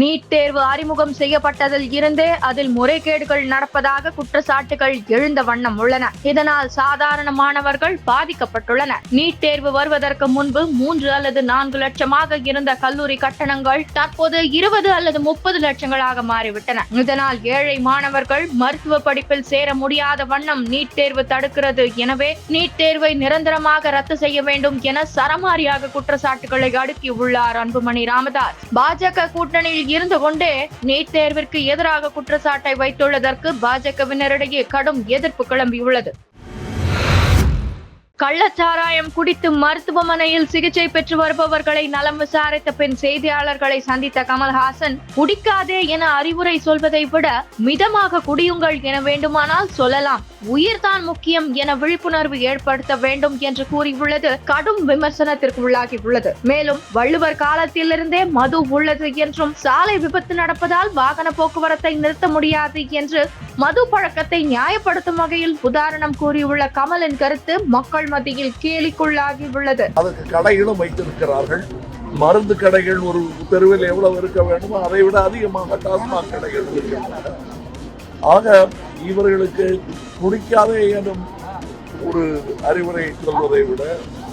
NEET தேர்வு அறிமுகம் செய்யப்பட்டதில் இருந்தே அதில் முறைகேடுகள் நடப்பதாக குற்றச்சாட்டுகள் எழுந்த வண்ணம் உள்ளன. இதனால் சாதாரண மாணவர்கள் பாதிக்கப்பட்டுள்ளனர். நீட் தேர்வு வருவதற்கு முன்பு மூன்று அல்லது நான்கு லட்சமாக இருந்த கல்லூரி கட்டணங்கள் தற்போது இருபது அல்லது முப்பது லட்சங்களாக மாறிவிட்டன. இதனால் ஏழை மாணவர்கள் மருத்துவ படிப்பில் சேர முடியாத வண்ணம் நீட் தேர்வு தடுக்கிறது. எனவே நீட் தேர்வை நிரந்தரமாக ரத்து செய்ய வேண்டும் என சரமாரியாக குற்றச்சாட்டுகளை அடுக்கியுள்ளார் அன்புமணி ராமதாஸ். பாஜக கூட்டணியில் இருந்து கொண்டே நீட் தேர்விற்கு எதிராக குற்றச்சாட்டை வைத்துள்ளதற்கு பாஜகவினரிடையே கடும் எதிர்ப்பு கிளம்பியுள்ளது. கள்ளச்சாராயம் குடித்து மருத்துவமனையில் சிகிச்சை பெற்று வருபவர்களை நலம் விசாரித்த பின் செய்தியாளர்களை சந்தித்த கமல்ஹாசன் குடிக்காதே என அறிவுரை சொல்வதை விட மிதமாக குடியுங்கள் என வேண்டுமானால் சொல்லலாம். உயிர்தான் முக்கியம் என விழிப்புணர்வு ஏற்படுத்த வேண்டும் என்று கூறியுள்ளது. கடும் விமர்சனத்திற்கு உள்ளாகியுள்ளது மேலும் வள்ளுவர் காலத்திலிருந்தே மது உள்ளது என்றும் சாலை விபத்து நடப்பதால் வாகன போக்குவரத்தை நிறுத்த முடியாது என்று மது பழக்கத்தை நியாயப்படுத்தும் வகையில் உதாரணம் கூறியுள்ள கமலின் கருத்து மக்கள் மத்தியில் கேலிக்குள்ளாகியுள்ளது. அதற்கு கடைகளும் வைத்திருக்கிறார்கள். மருந்து கடைகள் ஒரு தெருவில் எவ்வளவு இருக்க வேண்டுமோ அதை விட அதிகமாக டாஸ்மாக் கடைகள் இருக்கின்றன. ஆக இவர்களுக்கு குடிக்காதே எனும் ஒரு அறிவுரை சொல்வதை விட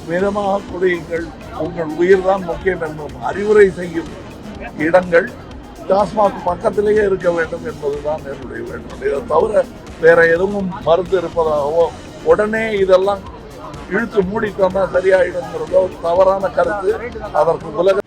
மிதமாக குடியுங்கள். உங்கள் உயிர்தான் முக்கியம் என்னும் அறிவுரை செய்யும் இடங்கள் டாஸ்மாக் பக்கத்திலேயே இருக்க வேண்டும் என்பதுதான் என்னுடைய வேண்டும் இதை தவிர வேற எதுவும் மருந்து இருப்பதாகவோ உடனே இதெல்லாம் இழுத்து மூடிட்டோம்னா சரியாயிடுங்கிறதோ தவறான கருத்து. அதற்கு உலக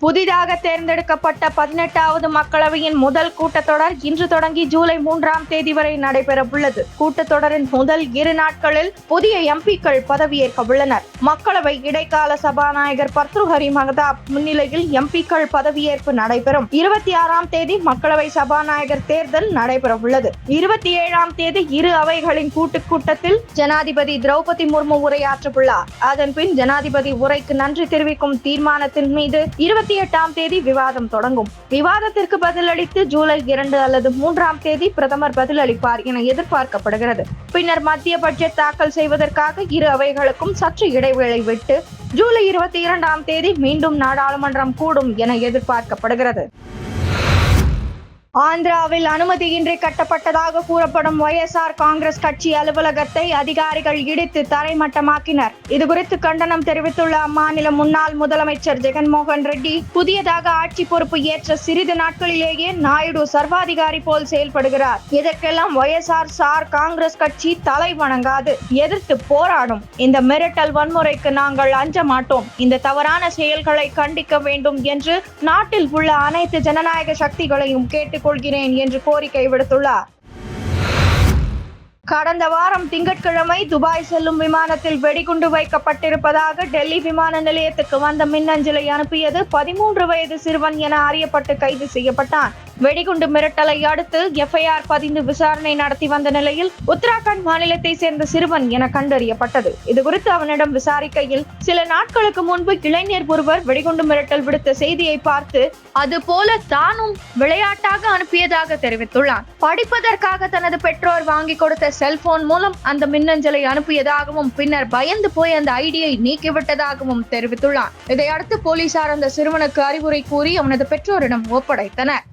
புதிதாக தேர்ந்தெடுக்கப்பட்ட பதினெட்டாவது மக்களவையின் முதல் கூட்டத்தொடர் இன்று தொடங்கி ஜூலை மூன்றாம் தேதி வரை நடைபெறவுள்ளது. கூட்டத்தொடரின் முதல் இரு நாட்களில் புதிய எம்பிக்கள் பதவியேற்க உள்ளனர். மக்களவை இடைக்கால சபாநாயகர் பர்த்ருஹரி மகதாப் முன்னிலையில் எம்பிக்கள் பதவியேற்பு நடைபெறும். இருபத்தி ஆறாம் தேதி மக்களவை சபாநாயகர் தேர்தல் நடைபெறவுள்ளது. இருபத்தி ஏழாம் தேதி இரு அவைகளின் கூட்டுக் கூட்டத்தில் ஜனாதிபதி திரௌபதி முர்மு உரையாற்றவுள்ளார். அதன் பின் ஜனாதிபதி உரைக்கு நன்றி தெரிவிக்கும் தீர்மானத்தின் மீது இருபத்தி எட்டாம் தேதி விவாதம் தொடங்கும். விவாதத்திற்கு பதிலளித்து ஜூலை இரண்டு அல்லது மூன்றாம் தேதி பிரதமர் பதிலளிப்பார் என எதிர்பார்க்கப்படுகிறது. பின்னர் மத்திய பட்ஜெட் தாக்கல் செய்வதற்காக இரு அவைகளுக்கும் சற்று இடைவேளை விட்டு ஜூலை இருபத்தி இரண்டாம் தேதி மீண்டும் நாடாளுமன்றம் கூடும் என எதிர்பார்க்கப்படுகிறது. ஆந்திராவில் அனுமதியின்றி கட்டப்பட்டதாக கூறப்படும் ஒய்எஸ்ஆர் காங்கிரஸ் கட்சி அலுவலகத்தை அதிகாரிகள் இடித்து தரைமட்டமாக்கினர். இதுகுறித்து கண்டனம் தெரிவித்துள்ள அம்மாநில முன்னாள் முதலமைச்சர் ஜெகன்மோகன் ரெட்டி புதியதாக ஆட்சி பொறுப்பு ஏற்ற சிறிது நாட்களிலேயே நாயுடு சர்வாதிகாரி போல் செயல்படுகிறார். இதற்கெல்லாம் ஒய்எஸ்ஆர் சார் காங்கிரஸ் கட்சி தலை வணங்காது எதிர்த்து போராடும். இந்த மிரட்டல் வன்முறைக்கு நாங்கள் அஞ்ச மாட்டோம் இந்த தவறான செயல்களை கண்டிக்க வேண்டும் என்று நாட்டில் உள்ள அனைத்து ஜனநாயக சக்திகளையும் கேட்டுக் கேட்டுக்கொள்கிறேன் என்று கோரிக்கை விடுத்துள்ளார். கடந்த வாரம் திங்கட்கிழமை துபாய் செல்லும் விமானத்தில் வெடிகுண்டு வைக்கப்பட்டிருப்பதாக டெல்லி விமான நிலையத்துக்கு வந்த மின்னஞ்சலை அனுப்பியது பதிமூன்று வயது சிறுவன் என அறியப்பட்டு கைது செய்யப்பட்டான். வெடிகுண்டு மிரட்டலை அடுத்து எஃப்ஐஆர் பதிந்து விசாரணை நடத்தி வந்த நிலையில் உத்தராகண்ட் மாநிலத்தை சேர்ந்த சிறுவன் என கண்டறியப்பட்டது. இதுகுறித்து அவனிடம் விசாரிக்கையில் சில நாட்களுக்கு முன்பு இளைஞர் ஒருவர் வெடிகுண்டு மிரட்டல் விடுத்த செய்தியை பார்த்து அது போல தானும் விளையாட்டாக அனுப்பியதாக தெரிவித்துள்ளான். படிப்பதற்காக தனது பெற்றோர் வாங்கி கொடுத்த செல்போன் மூலம் அந்த மின்னஞ்சலை அனுப்பியதாகவும் பின்னர் பயந்து போய் அந்த ஐடியை நீக்கிவிட்டதாகவும் தெரிவித்துள்ளான் இதையடுத்து போலீசார் அந்த சிறுவனுக்கு அறிவுரை கூறி அவனது பெற்றோரிடம் ஒப்படைத்தனர்.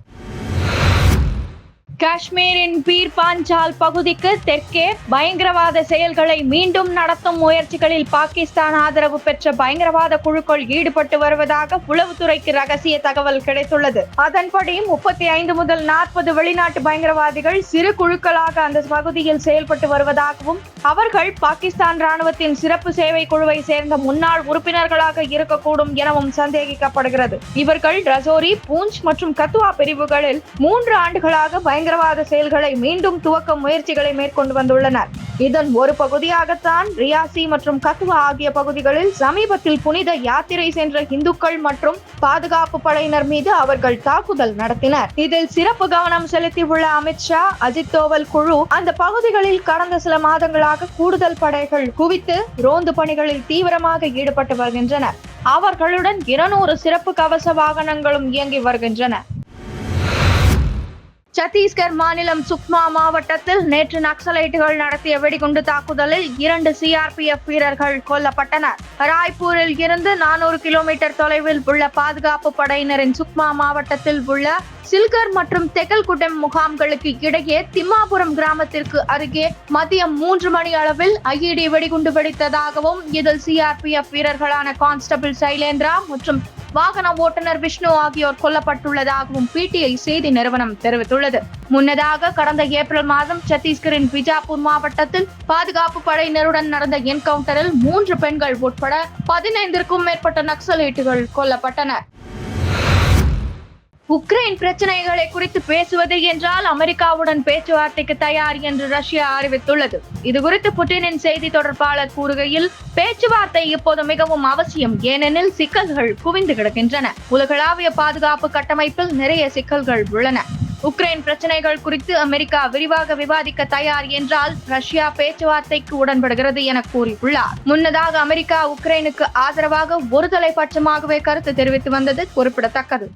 காஷ்மீரின் பீர் பாஞ்சால் பகுதிக்கு தெற்கே பயங்கரவாத செயல்களை மீண்டும் நடத்தும் முயற்சிகளில் பாகிஸ்தான் ஆதரவு பெற்ற பயங்கரவாத குழுக்கள் ஈடுபட்டு வருவதாக உளவுத்துறைக்கு ரகசிய தகவல் கிடைத்துள்ளது. அதன்படி முப்பத்தி ஐந்து முதல் நாற்பது வெளிநாட்டு பயங்கரவாதிகள் சிறு குழுக்களாக அந்த பகுதியில் செயல்பட்டு வருவதாகவும் அவர்கள் பாகிஸ்தான் ராணுவத்தின் சிறப்பு சேவை குழுவை சேர்ந்த முன்னாள் உறுப்பினர்களாக இருக்கக்கூடும் எனவும் சந்தேகிக்கப்படுகிறது. இவர்கள் ரசோரி பூஞ்ச் மற்றும் கத்துவா பிரிவுகளில் மூன்று ஆண்டுகளாக பயங்கரவாத செயல்களை மீண்டும் துவக்க முயற்சிகளை மேற்கொண்டு வந்துள்ளனர். இதன் ஒரு பகுதியாகத்தான் ரியாசி மற்றும் கத்துவா ஆகிய பகுதிகளில் சமீபத்தில் புனித யாத்திரை சென்ற இந்துக்கள் மற்றும் பாதுகாப்பு படையினர் மீது அவர்கள் தாக்குதல் நடத்தினர். இதில் சிறப்பு கவனம் செலுத்தியுள்ள அமித்ஷா அஜித் தோவல் குழு அந்த பகுதிகளில் கடந்த சில மாதங்களாக கூடுதல் படைகள் குவித்து ரோந்து பணிகளில் தீவிரமாக ஈடுபட்டு வருகின்றனர். அவர்களுடன் இருநூறு சிறப்பு கவச வாகனங்களும் இயங்கி வருகின்றன. சத்தீஸ்கர் மாநிலம் சுக்மா மாவட்டத்தில் நேற்று நக்சலைட்டுகள் நடத்திய வெடிகுண்டு தாக்குதலில் இரண்டு சிஆர்பிஎஃப் வீரர்கள் கொல்லப்பட்டனர். ராய்ப்பூரில் இருந்து நானூறு கிலோமீட்டர் தொலைவில் உள்ள பாதுகாப்பு படையினரின் சுக்மா மாவட்டத்தில் உள்ள சில்கர் மற்றும் தெகல்குட்டம் முகாம்களுக்கு இடையே திம்மாபுரம் கிராமத்திற்கு அருகே மதியம் மூன்று மணி அளவில் ஐஇடி வெடிகுண்டு வெடித்ததாகவும் இதில் சிஆர்பிஎஃப் வீரர்களான கான்ஸ்டபிள் சைலேந்திரா மற்றும் வாகன ஓட்டுநர் விஷ்ணு ஆகியோர் கொல்லப்பட்டுள்ளதாகவும் பிடிஐ செய்தி நிறுவனம் தெரிவித்துள்ளது. முன்னதாக கடந்த ஏப்ரல் மாதம் சத்தீஸ்கரின் பிஜாப்பூர் மாவட்டத்தில் பாதுகாப்பு படையினருடன் நடந்த என்கவுண்டரில் மூன்று பெண்கள் உட்பட பதினைந்திற்கும் மேற்பட்ட நக்சலைட்டுகள் கொல்லப்பட்டனர். உக்ரைன் பிரச்சனைகளை குறித்து பேசுவது என்றால் அமெரிக்காவுடன் பேச்சுவார்த்தைக்கு தயார் என்று ரஷ்யா அறிவித்துள்ளது. இது குறித்து புட்டினின் செய்தி தொடர்பாளர் கூறுகையில் பேச்சுவார்த்தை இப்போது மிகவும் அவசியம். ஏனெனில் சிக்கல்கள் குவிந்து கிடக்கின்றன. உலகளாவிய பாதுகாப்பு கட்டமைப்பில் நிறைய சிக்கல்கள் உள்ளன. உக்ரைன் பிரச்சனைகள் குறித்து அமெரிக்கா விரிவாக விவாதிக்க தயார் என்றால் ரஷ்யா பேச்சுவார்த்தைக்கு உடன்படுகிறது என கூறியுள்ளார். முன்னதாக அமெரிக்கா உக்ரைனுக்கு ஆதரவாக ஒருதலை பட்சமாகவே கருத்து தெரிவித்து வந்தது குறிப்பிடத்தக்கது.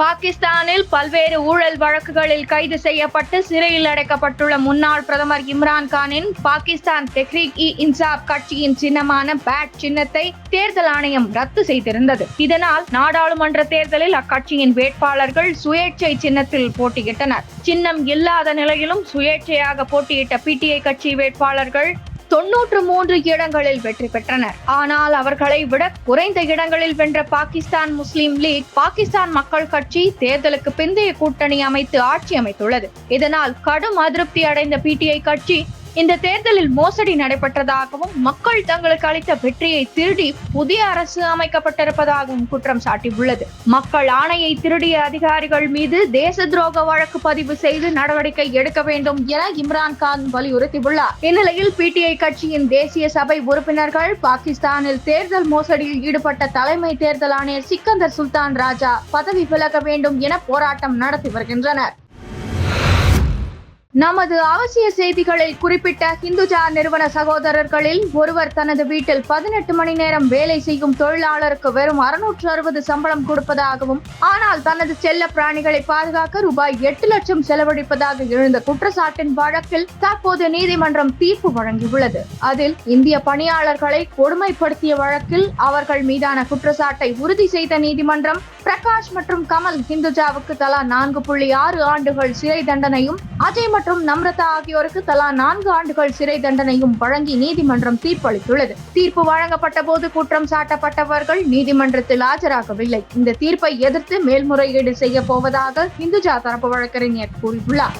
பாகிஸ்தானில் பல்வேறு ஊழல் வழக்குகளில் கைது செய்யப்பட்டு சிறையில் அடைக்கப்பட்டுள்ள முன்னாள் பிரதமர் இம்ரான்கானின் பாகிஸ்தான் தெஹ்ரீக் இ இன்சாப் கட்சியின் சின்னமான பேட் சின்னத்தை தேர்தல் ஆணையம் ரத்து செய்திருந்தது. இதனால் நாடாளுமன்ற தேர்தலில் அக்கட்சியின் வேட்பாளர்கள் சுயேட்சை சின்னத்தில் போட்டியிட்டனர். சின்னம் இல்லாத நிலையிலும் சுயேட்சையாக போட்டியிட்ட பிடிஐ கட்சி வேட்பாளர்கள் தொன்னூற்று மூன்று இடங்களில் வெற்றி பெற்றனர். ஆனால் அவர்களை விட குறைந்த இடங்களில் வென்ற பாகிஸ்தான் முஸ்லீம் லீக் பாகிஸ்தான் மக்கள் கட்சி தேர்தலுக்கு பிந்தைய கூட்டணி அமைத்து ஆட்சி அமைத்துள்ளது. இதனால் கடும் அதிருப்தி அடைந்த பிடிஐ கட்சி இந்த தேர்தலில் மோசடி நடைபெற்றதாகவும் மக்கள் தங்களுக்கு அளித்த வெற்றியை திருடி புதிய அரசு அமைக்கப்பட்டிருப்பதாகவும் குற்றம் சாட்டியுள்ளது. மக்கள் ஆணையை திருடிய அதிகாரிகள் மீது தேச துரோக வழக்கு பதிவு செய்து நடவடிக்கை எடுக்க வேண்டும் என இம்ரான் கான் வலியுறுத்தியுள்ளார். இந்நிலையில் பிடிஐ கட்சியின் தேசிய சபை உறுப்பினர்கள் பாகிஸ்தானில் தேர்தல் மோசடியில் ஈடுபட்ட தலைமை தேர்தல் ஆணையர் சிக்கந்தர் சுல்தான் ராஜா பதவி விலக வேண்டும் என போராட்டம் நடத்தி வருகின்றனர். நமது அவசிய செய்திகளில் குறிப்பிட்ட ஹிந்துஜா நிறுவன சகோதரர்களில் ஒருவர் தனது வீட்டில் பதினெட்டு மணி நேரம் வேலை செய்யும் தொழிலாளருக்கு வெறும் அறுநூற்று அறுபது சம்பளம் கொடுப்பதாகவும் ஆனால் தனது செல்ல பிராணிகளை பாதுகாக்க ரூபாய் எட்டு லட்சம் செலவழிப்பதாக எழுந்த குற்றச்சாட்டின் வழக்கில் தற்போது நீதிமன்றம் தீர்ப்பு வழங்கியுள்ளது. அதில் இந்திய பணியாளர்களை கொடுமைப்படுத்திய வழக்கில் அவர்கள் மீதான குற்றச்சாட்டை உறுதி செய்த நீதிமன்றம் பிரகாஷ் மற்றும் கமல் ஹிந்துஜாவுக்கு தலா நான்கு புள்ளி ஆறு ஆண்டுகள் சிறை தண்டனையும் அஜய் மற்றும் நம்ரதா ஆகியோருக்கு தலா நான்கு ஆண்டுகள் சிறை தண்டனையும் வழங்கி நீதிமன்றம் தீர்ப்பளித்துள்ளது. தீர்ப்பு வழங்கப்பட்ட போது குற்றம் சாட்டப்பட்டவர்கள் நீதிமன்றத்தில் ஆஜராகவில்லை. இந்த தீர்ப்பை எதிர்த்து மேல்முறையீடு செய்ய போவதாக இந்துஜா தரப்பு வழக்கறிஞர் கூறியுள்ளார்.